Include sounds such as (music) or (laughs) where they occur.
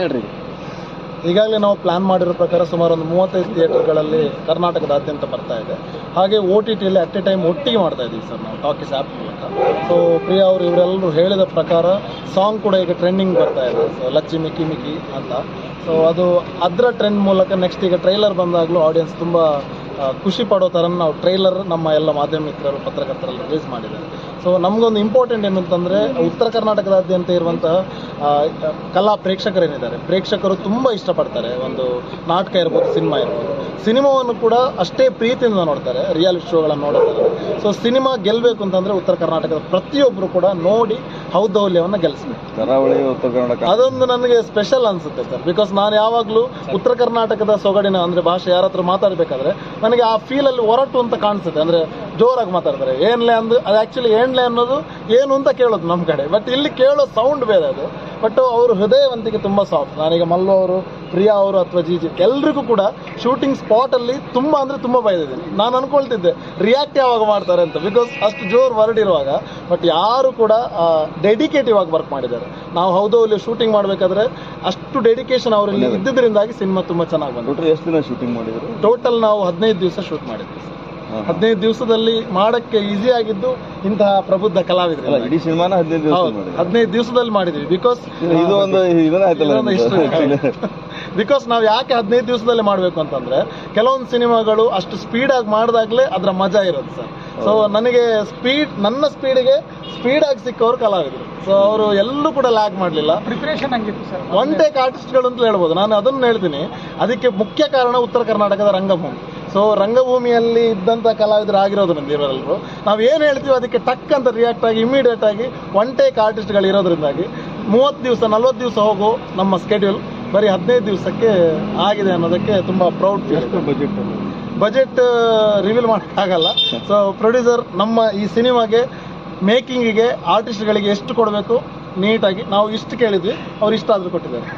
ಹೇಳ್ರಿ. ಈಗಾಗಲೇ ನಾವು ಪ್ಲಾನ್ ಮಾಡಿರೋ ಪ್ರಕಾರ ಸುಮಾರು ಒಂದು ಮೂವತ್ತೈದು ಥಿಯೇಟರ್ಗಳಲ್ಲಿ ಕರ್ನಾಟಕದಾದ್ಯಂತ ಬರ್ತಾ ಇದೆ. ಹಾಗೆ ಓ ಟಿ ಟಿಯಲ್ಲಿ ಅಟ್ ಎ ಟೈಮ್ ಒಟ್ಟಿಗೆ ಮಾಡ್ತಾ ಇದ್ದೀವಿ ಸರ್ ನಾವು ಟಾಕೀಸ್ ಆ್ಯಪ್ ಮೂಲಕ. ಸೊ ಪ್ರಿಯಾ ಅವರು ಇವರೆಲ್ಲರೂ ಹೇಳಿದ ಪ್ರಕಾರ ಸಾಂಗ್ ಕೂಡ ಈಗ ಟ್ರೆಂಡಿಂಗ್ ಬರ್ತಾ ಇದೆ. ಸೊ ಲಚ್ಚಿ ಮಿಕ್ಕಿ ಮಿಕ್ಕಿ ಅಂತ. ಸೊ ಅದು ಅದರ ಟ್ರೆಂಡ್ ಮೂಲಕ ನೆಕ್ಸ್ಟ್ ಈಗ ಟ್ರೈಲರ್ ಬಂದಾಗಲೂ ಆಡಿಯನ್ಸ್ ತುಂಬ ಖುಷಿ ಪಡೋ ಥರ ನಾವು ಟ್ರೈಲರ್ ನಮ್ಮ ಎಲ್ಲ ಮಾಧ್ಯಮಿಕರು ಪತ್ರಕರ್ತರೆಲ್ಲ ರಿಲೀಸ್ ಮಾಡಿದ್ದಾರೆ. ಸೊ ನಮಗೊಂದು ಇಂಪಾರ್ಟೆಂಟ್ ಏನು ಅಂತಂದರೆ ಉತ್ತರ ಕರ್ನಾಟಕದಾದ್ಯಂತ ಇರುವಂತಹ ಕಲಾ ಕಲಾ ಪ್ರೇಕ್ಷಕರೇನಿದ್ದಾರೆ. ಪ್ರೇಕ್ಷಕರು ತುಂಬ ಇಷ್ಟಪಡ್ತಾರೆ. ಒಂದು ನಾಟಕ ಇರ್ಬೋದು ಸಿನಿಮಾ ಇರ್ಬೋದು. ಸಿನಿಮಾವನ್ನು ಕೂಡ ಅಷ್ಟೇ ಪ್ರೀತಿಯಿಂದ ನೋಡ್ತಾರೆ. ರಿಯಾಲಿಟಿ ಶೋಗಳನ್ನು ನೋಡ್ತಾರೆ. ಸೊ ಸಿನಿಮಾ ಗೆಲ್ಲಬೇಕು ಅಂತಂದರೆ ಉತ್ತರ ಕರ್ನಾಟಕದ ಪ್ರತಿಯೊಬ್ಬರು ಕೂಡ ನೋಡಿ ಹೌದೌಲ್ಯವನ್ನು ಗೆಲ್ಲಿಸ್ಬೇಕು ಕರಾವಳಿ ಉತ್ತರ ಕರ್ನಾಟಕ. ಅದೊಂದು ನನಗೆ ಸ್ಪೆಷಲ್ ಅನ್ಸುತ್ತೆ ಸರ್. ಬಿಕಾಸ್ ನಾನು ಯಾವಾಗಲೂ ಉತ್ತರ ಕರ್ನಾಟಕದ ಸೊಗಡಿನ ಅಂದರೆ ಭಾಷೆ ಯಾರ ಹತ್ರ ಮಾತಾಡಬೇಕಾದ್ರೆ ನನಗೆ ಆ ಫೀಲಲ್ಲಿ ಹೊರಟು ಅಂತ ಕಾಣಿಸುತ್ತೆ. ಅಂದರೆ ಜೋರಾಗಿ ಮಾತಾಡ್ತಾರೆ. ಏನ್ಲೆ ಅಂದು ಅದು ಆ್ಯಕ್ಚುಲಿ ಏನ್ಲೆ ಅನ್ನೋದು ಏನು ಅಂತ ಕೇಳೋದು ನಮ್ಮ ಕಡೆ. ಬಟ್ ಇಲ್ಲಿ ಕೇಳೋ ಸೌಂಡ್ ಬೇರೆ ಅದು. ಬಟ್ ಅವ್ರ ಹೃದಯವಂತಿಕೆ ತುಂಬ ಸಾಫ್ಟ್ ನಾನೀಗ ಮಲ್ಲು ಅವರು ಪ್ರಿಯಾ ಅವರು ಅಥವಾ ಜೀಜಿ ಎಲ್ರಿಗೂ ಕೂಡ ಶೂಟಿಂಗ್ ಸ್ಪಾಟಲ್ಲಿ ತುಂಬ ಅಂದರೆ ತುಂಬ ಬೈದಿದ್ದೀನಿ ನಾನು ಅನ್ಕೊಳ್ತಿದ್ದೆ ರಿಯಾಕ್ಟ್ ಯಾವಾಗ ಮಾಡ್ತಾರೆ ಅಂತ. ಬಿಕಾಸ್ ಅಷ್ಟು ಜೋರು ವರ್ಡ್ ಇರುವಾಗ ಬಟ್ ಯಾರು ಕೂಡ ಡೆಡಿಕೇಟಿವ್ ಆಗಿ ವರ್ಕ್ ಮಾಡಿದ್ದಾರೆ. ನಾವು ಹೌದು ಇಲ್ಲಿ ಶೂಟಿಂಗ್ ಮಾಡಬೇಕಾದ್ರೆ ಅಷ್ಟು ಡೆಡಿಕೇಶನ್ ಅವರಲ್ಲಿ ಇದ್ದಿದ್ದರಿಂದಾಗಿ ಸಿನಿಮಾ ತುಂಬ ಚೆನ್ನಾಗಿ ಟೋಟಲ್ ಎಷ್ಟು ದಿನ ಶೂಟಿಂಗ್ ಮಾಡಿದ್ರು? ಟೋಟಲ್ ನಾವು ಹದಿನೈದು ದಿವಸ ಶೂಟ್ ಮಾಡಿದ್ವಿ. ಹದಿನೈದು ದಿವಸದಲ್ಲಿ ಮಾಡಕ್ಕೆ ಈಸಿ ಆಗಿದ್ದು ಇಂತಹ ಪ್ರಬುದ್ಧ ಕಲಾವಿದರು ಅಲ್ಲ ಇಡೀ ಸಿನಿಮಾನ ಹದಿನೈದು ದಿವಸ ಹದಿನೈದು ದಿವಸದಲ್ಲಿ ಮಾಡಿದ್ವಿ. ಬಿಕಾಸ್ ಇದು ಒಂದು ಬಿಕಾಸ್ (laughs) ನಾವು ಯಾಕೆ ಹದಿನೈದು ದಿವಸದಲ್ಲಿ ಮಾಡಬೇಕು ಅಂತಂದ್ರೆ ಕೆಲವೊಂದು ಸಿನಿಮಾಗಳು ಅಷ್ಟು ಸ್ಪೀಡಾಗಿ ಮಾಡಿದಾಗಲೇ ಅದರ ಮಜಾ ಇರುತ್ತೆ ಸರ್. ಸೊ ನನಗೆ ಸ್ಪೀಡ್ ನನ್ನ ಸ್ಪೀಡಿಗೆ ಸ್ಪೀಡಾಗಿ ಸಿಕ್ಕವರು ಕಲಾವಿದರು. ಸೊ ಅವರು ಎಲ್ಲೂ ಕೂಡ ಲ್ಯಾಕ್ ಮಾಡಲಿಲ್ಲ. ಪ್ರಿಪರೇಷನ್ ಹಂಗಿತ್ತು ಸರ್? ಒನ್ ಟೇಕ್ ಆರ್ಟಿಸ್ಟ್ಗಳು ಅಂತ ಹೇಳ್ಬೋದು. ನಾನು ಅದನ್ನು ಹೇಳ್ತೀನಿ. ಅದಕ್ಕೆ ಮುಖ್ಯ ಕಾರಣ ಉತ್ತರ ಕರ್ನಾಟಕದ ರಂಗಭೂಮಿ. ಸೊ ರಂಗಭೂಮಿಯಲ್ಲಿ ಇದ್ದಂಥ ಕಲಾವಿದರು ಆಗಿರೋದ್ರಿಂದ ಇವರೆಲ್ಲರೂ ನಾವು ಏನು ಹೇಳ್ತೀವಿ ಅದಕ್ಕೆ ಟಕ್ ಅಂತ ರಿಯಾಕ್ಟ್ ಆಗಿ ಇಮಿಡಿಯೇಟ್ ಆಗಿ ಒನ್ ಟೇಕ್ ಆರ್ಟಿಸ್ಟ್ಗಳು ಇರೋದ್ರಿಂದಾಗಿ ಮೂವತ್ತು ದಿವಸ ನಲ್ವತ್ತು ದಿವಸ ಹೋಗೋ ನಮ್ಮ ಸ್ಕೆಡ್ಯೂಲ್ ಬರೀ ಹದಿನೈದು ದಿವಸಕ್ಕೆ ಆಗಿದೆ ಅನ್ನೋದಕ್ಕೆ ತುಂಬ proud feel budget budget reveal ಮಾಡೋಕ್ಕಾಗಲ್ಲ ಸೊ ಪ್ರೊಡ್ಯೂಸರ್ ನಮ್ಮ ಈ ಸಿನಿಮಾಗೆ ಮೇಕಿಂಗಿಗೆ ಆರ್ಟಿಸ್ಟ್ಗಳಿಗೆ ಎಷ್ಟು ಕೊಡಬೇಕು? ನೀಟಾಗಿ ನಾವು ಇಷ್ಟು ಕೇಳಿದ್ವಿ. ಅವ್ರು ಇಷ್ಟಾದರೂ ಕೊಟ್ಟಿದ್ದಾರೆ.